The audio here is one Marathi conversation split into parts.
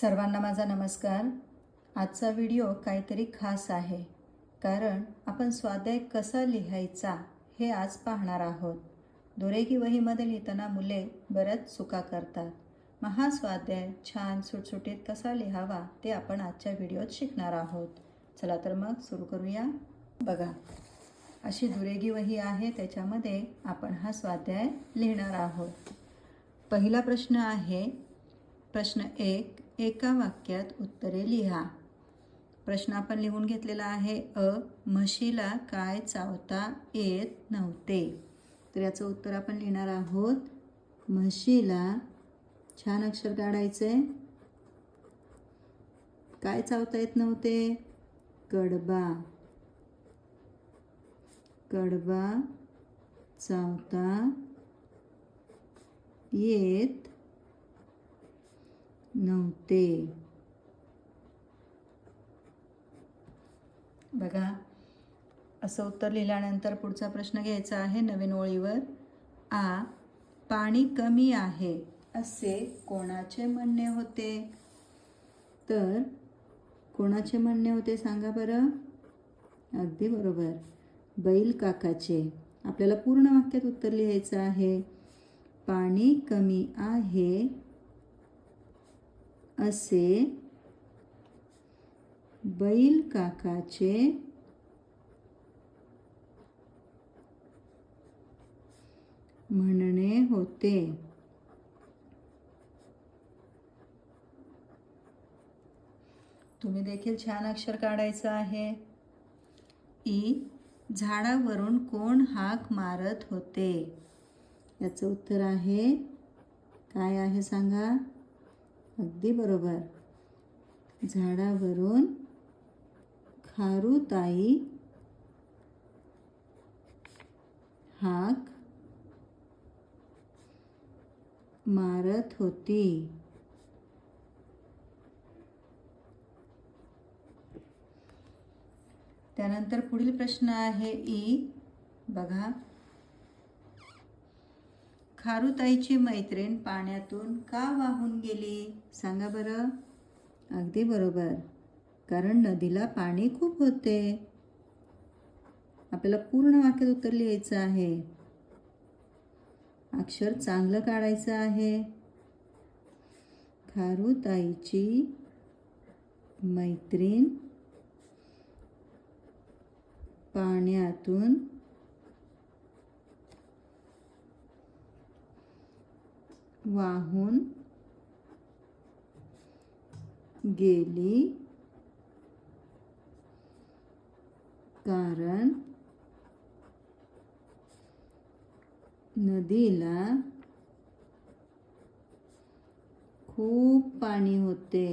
सर्वांना माझा नमस्कार. आजचा व्हिडिओ काहीतरी खास आहे. कारण आपण स्वाध्याय कसा लिहायचा हे आज पाहणार आहोत. दुरेगी वहीमध्ये लिहिताना मुले बऱ्याच चुका करतात. मग हा स्वाध्याय छान सुटसुटीत कसा लिहावा ते आपण आजच्या व्हिडिओत शिकणार आहोत. चला तर मग सुरू करूया. बघा अशी दुरेगी वही आहे त्याच्यामध्ये आपण हा स्वाध्याय लिहिणार आहोत. पहिला प्रश्न आहे प्रश्न एक एका वाक्यात उत्तरे लिहा. प्रश्न आपण लिहून घेतलेला आहे अ म्हशीला काय चावता येत नव्हते? तर याचं उत्तर आपण लिहिणार आहोत म्हशीला छान अक्षर काढायचे. काय चावता येत नव्हते? कडबा. कडबा चावता येत नव्हते. बघा असं उत्तर लिहिल्यानंतर पुढचा प्रश्न घ्यायचा आहे नवीन ओळीवर. आ पाणी कमी आहे असे कोणाचे म्हणणे होते? तर कोणाचे म्हणणे होते सांगा बरं? अगदी बरोबर. बैल काकाचे. आपल्याला पूर्ण वाक्यात उत्तर लिहायचं आहे. पाणी कमी आहे असे बैल काकाचे म्हणणे होते. तुम्ही देखील छान अक्षर काढायचं आहे. ई झाडावरून कोण हाक मारत होते? याचं उत्तर आहे काय आहे सांगा? अगदी बरोबर. झाडावरून खारुताई हाक मारत होती. त्यानंतर पुढील प्रश्न आहे ई. बघा. खारुताईची मैत्रीण पाण्यातून का वाहून गेली? सांगा बरं. अगदी बरोबर. कारण नदीला पाणी खूप होते. आपल्याला पूर्ण वाक्यात उत्तर लिहायचं आहे. अक्षर चांगलं काढायचं आहे. खारुताईची मैत्रीण पाण्यातून वाहून गेली. कारण नदीला खूप पाणी होते.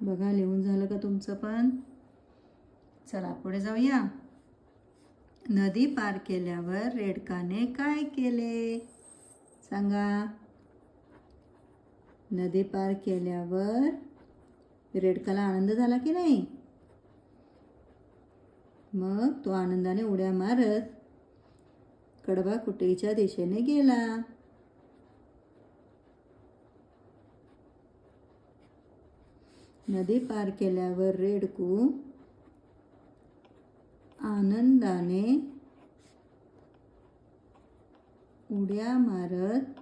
बघा लिहून झालं का तुमचं पण? चला पुढे जाऊया. नदी पार केल्यावर रेडकाने काय केले? सांगा. नदी पार केल्यावर रेडकाला आनंद झाला की नाही? मग तो आनंदाने उड्या मारत कडबा कुटेच्या दिशेने गेला. नदी पार केल्यावर रेडकू आनंदाने उड्या मारत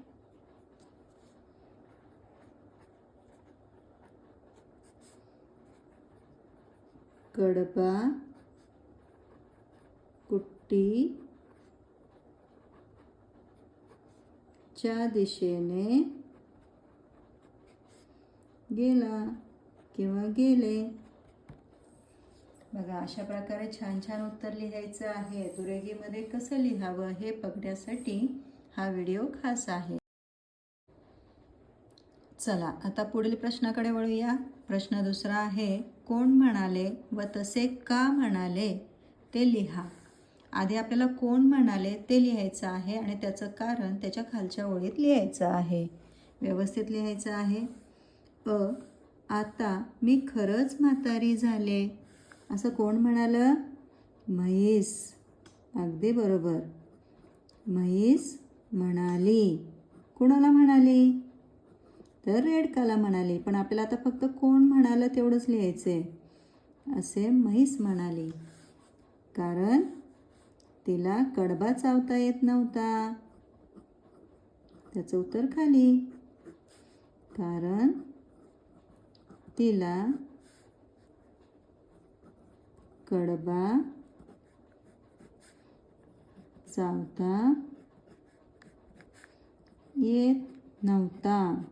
कडबा कुट्टी च्या दिशेने गेला किंवा गेले. बघा अशा प्रकारे छान छान उत्तर लिहायचं आहे. दुरेगीमध्ये कसं लिहावं हे बघण्यासाठी हा व्हिडिओ खास आहे. चला आता पुढील प्रश्नाकडे वळूया. प्रश्न दुसरा आहे कोण म्हणाले व तसे का म्हणाले ते लिहा. आधी आपल्याला कोण म्हणाले ते लिहायचं आहे आणि त्याचं कारण त्याच्या खालच्या ओळीत लिहायचं आहे. व्यवस्थित लिहायचं आहे. अ आता मी खरंच म्हातारी झाले. असं कोण म्हणालं? म्हैस अगदी बरोबर. म्हैस म्हणाली. कोणाला म्हणाली? तर रेडकाला म्हणाली. पण आपल्याला आता फक्त कोण म्हणालं तेवढंच लिहायचं आहे असे म्हैस म्हणाली. कारण तिला कडबा चावता येत नव्हता. त्याचं उत्तर खाली. कारण तिला कडबा चावता येत नव्हता.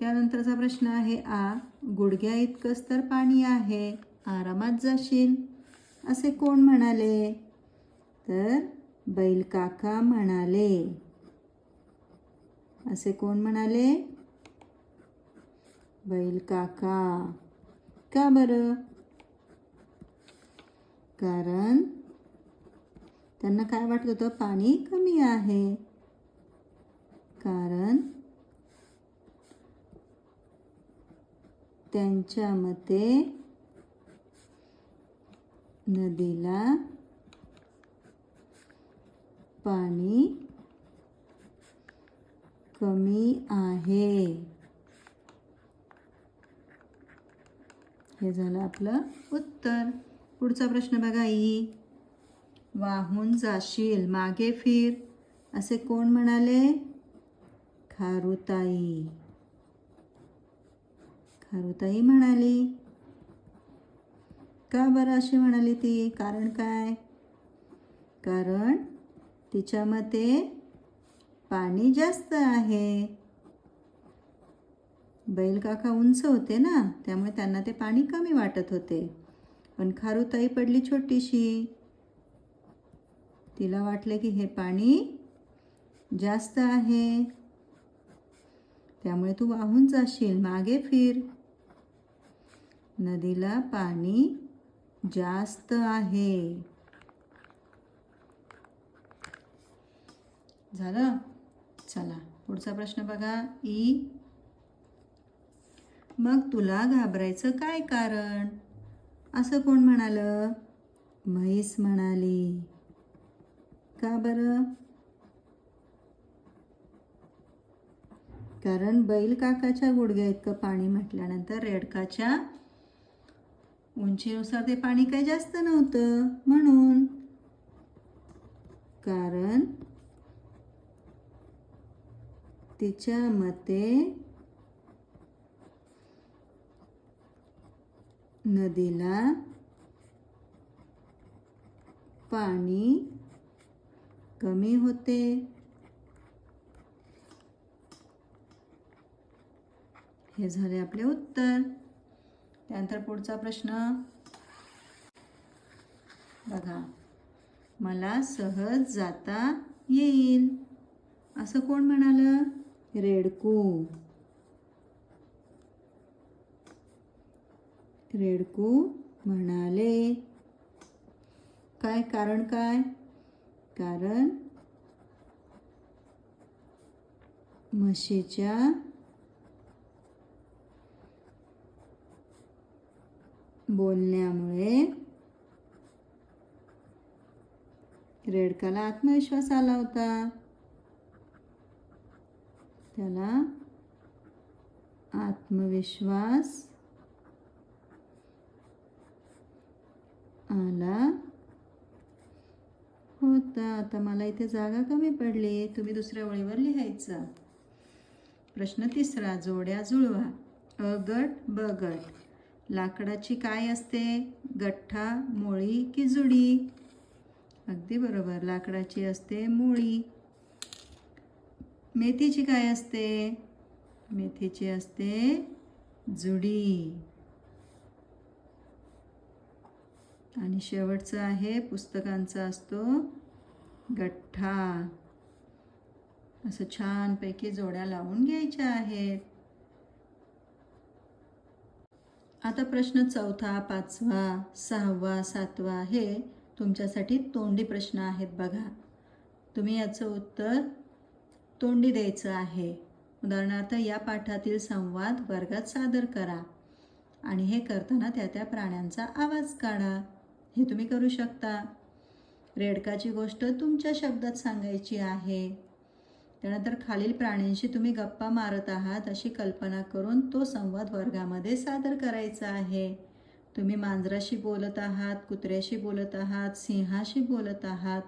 त्यानंतरचा प्रश्न आहे आ गुडघ्या इतकंच तर पाणी आहे आरामात जाशील? असे कोण म्हणाले? तर बैल काका म्हणाले. असे कोण म्हणाले? बैल काका. का बरं? कारण त्यांना काय वाटत होतं? पाणी कमी आहे. कारण त्यांच्या मते नदीला पाणी कमी आहे. हे झालं आपलं उत्तर. पुढचा प्रश्न बघा ई. वाहून जाशील मागे फिर. असे कोण म्हणाले? खारुताई. खारुताई म्हणाली. का बरं अशी म्हणाली ती? कारण काय? कारण तिच्या मते पाणी जास्त आहे. बैलकाका उंच होते ना त्यामुळे त्यांना ते पाणी कमी वाटत होते. पण खारुताई पडली छोटीशी. तिला वाटले की हे पाणी जास्त आहे. त्यामुळे तू वाहून जाशील मागे फिर. नदीला पाणी जास्त आहे. झालं? चला पुढचा प्रश्न बघा. ई. मग तुला घाबरायचं काय कारण? असं कोण म्हणालं? म्हैस म्हणाली. का बरं? कारण बैल काकाच्या गुडघ्या इतकं पाणी म्हटल्यानंतर रेडकाच्या उंचीनुसार ते पाणी काही जास्त नव्हतं म्हणून. कारण तिच्या मते नदीला पाणी कमी होते. हे झाले आपले उत्तर. त्यानंतर पुढचा प्रश्न. बघा मला सहज जाता येईल. असं कोण म्हणालं? रेडकू. रेडकू म्हणाले. काय कारण काय? कारण म्हशीच्या बोलण्यामुळे रेडकाला आत्मविश्वास आला होता. त्याला आत्मविश्वास आला होता. आता मला इथे जागा कमी पडली. तुम्ही दुसऱ्या ओळीवर लिहायचं. प्रश्न तिसरा जोड्या जुळवा. अ गट ब गट. लाकडाची काय असते? गठ्ठा मोळी की जुडी? अगदी बरोबर. लाकडाची असते मोळी. मेथीची काय असते? मेथीची असते जुडी. आणि शेवटचं आहे पुस्तकांचा असतो गठ्ठा. असं छानपैकी जोड्या लावून घ्यायच्या आहेत. आता प्रश्न चौथा पाचवा सहावा सातवा हे तुमच्यासाठी तोंडी प्रश्न आहेत बघा. तुम्ही याचं उत्तर तोंडी द्यायचं आहे. उदाहरणार्थ या पाठातील संवाद वर्गात सादर करा आणि हे करताना त्या त्या प्राण्यांचा आवाज काढा. हे तुम्ही करू शकता. रेडकाची गोष्ट तुमच्या शब्दात सांगायची आहे. त्यानंतर खालील प्राण्यांशी तुम्ही गप्पा मारत आहात अशी कल्पना करून तो संवाद वर्गामध्ये सादर करायचा आहे. तुम्ही मांजराशी बोलत आहात कुत्र्याशी बोलत आहात सिंहाशी बोलत आहात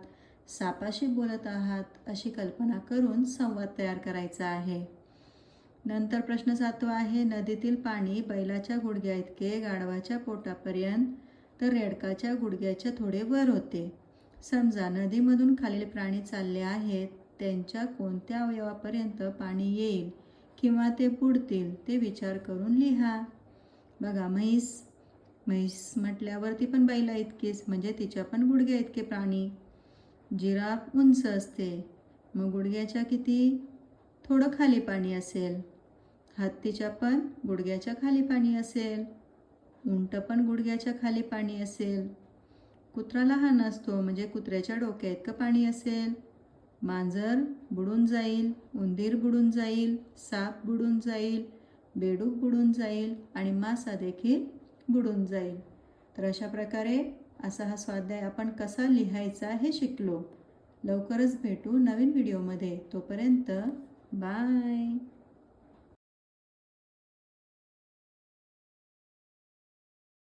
सापाशी बोलत आहात अशी कल्पना करून संवाद तयार करायचा आहे. नंतर प्रश्न सातवा आहे नदीतील पाणी बैलाच्या गुडघ्या इतके गाढवाच्या पोटापर्यंत तर रेडकाच्या गुडघ्याच्या थोडे वर होते. समजा नदीमधून खालील प्राणी चालले आहेत त्यांच्या कोणत्या अवयवापर्यंत पाणी येईल किंवा ते बुडतील ते विचार करून लिहा. बघा म्हैस म्हैस म्हटल्यावरती पण बैला इतकीच म्हणजे तिच्या पण गुडघ्या इतके प्राणी. जिराफ उंच असते. मग गुडघ्याच्या किती? थोडं खाली पाणी असेल. हत्तीच्या पण गुडघ्याच्या खाली पाणी असेल. उंट पण गुडघ्याच्या खाली पाणी असेल. कुत्रा लहान असतो म्हणजे कुत्र्याच्या डोक्या इतकं पाणी असेल. मांजर बुडून जाईल उंदीर बुडून जाईल साप बुडून जाईल बेडूक बुडून जाईल आणि मासा देखील बुडून जाईल. तर अशा प्रकारे असा हा स्वाध्याय आपण कसा लिहायचा हे शिकलो. लवकरच भेटू नवीन व्हिडिओमध्ये. तोपर्यंत बाय.